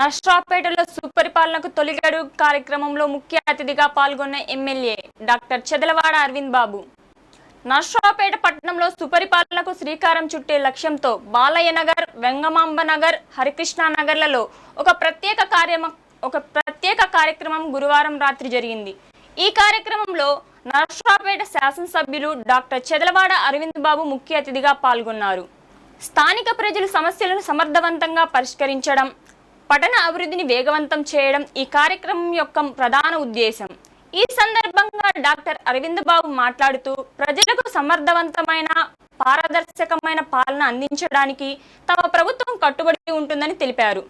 నష్ట్రాపేటలో సుపరిపాలనకు తొలిగడు కార్యక్రమంలో ముఖ్య అతిథిగా పాల్గొన్న ఎమ్మెల్యే డాక్టర్ చెదలవాడ అరవింద్ బాబు. నష్ట్రాపేట పట్టణంలో సుపరిపాలనకు శ్రీకారం చుట్టే లక్ష్యంతో బాలయ్య నగర్ వెంగమాంబ నగర్ హరికృష్ణానగర్లలో ఒక ప్రత్యేక కార్యమ ఒక ప్రత్యేక కార్యక్రమం గురువారం రాత్రి జరిగింది. ఈ కార్యక్రమంలో నర్సరాపేట శాసనసభ్యులు డాక్టర్ చెదలవాడ అరవింద్ బాబు ముఖ్య అతిథిగా పాల్గొన్నారు. స్థానిక ప్రజల సమస్యలను సమర్థవంతంగా పరిష్కరించడం పట్టణ అభివృద్ధిని వేగవంతం చేయడం ఈ కార్యక్రమం యొక్క ప్రధాన ఉద్దేశం. ఈ సందర్భంగా డాక్టర్ అరవింద్ బాబు మాట్లాడుతూ ప్రజలకు సమర్థవంతమైన పారదర్శకమైన పాలన అందించడానికి తమ ప్రభుత్వం కట్టుబడి ఉంటుందని తెలిపారు.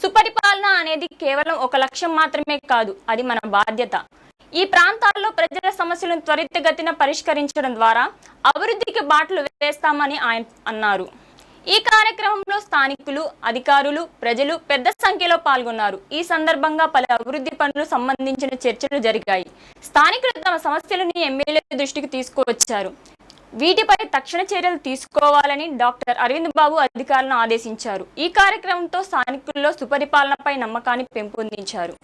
సుపరిపాలన అనేది కేవలం ఒక లక్ష్యం మాత్రమే కాదు అది మన బాధ్యత. ఈ ప్రాంతాల్లో ప్రజల సమస్యలను త్వరితగతిన పరిష్కరించడం ద్వారా అభివృద్ధికి బాటలు వేస్తామని ఆయన అన్నారు. ఈ కార్యక్రమంలో స్థానికులు అధికారులు ప్రజలు పెద్ద సంఖ్యలో పాల్గొన్నారు. ఈ సందర్భంగా పలు అభివృద్ధి పనులు సంబంధించిన చర్చలు జరిగాయి. స్థానికులు తమ సమస్యలను ఎమ్మెల్యే దృష్టికి తీసుకువచ్చారు. వీటిపై తక్షణ చర్యలు తీసుకోవాలని డాక్టర్ అరవింద్ బాబు అధికారులను ఆదేశించారు. ఈ కార్యక్రమంతో స్థానికుల్లో సుపరిపాలనపై నమ్మకాన్ని పెంపొందించారు.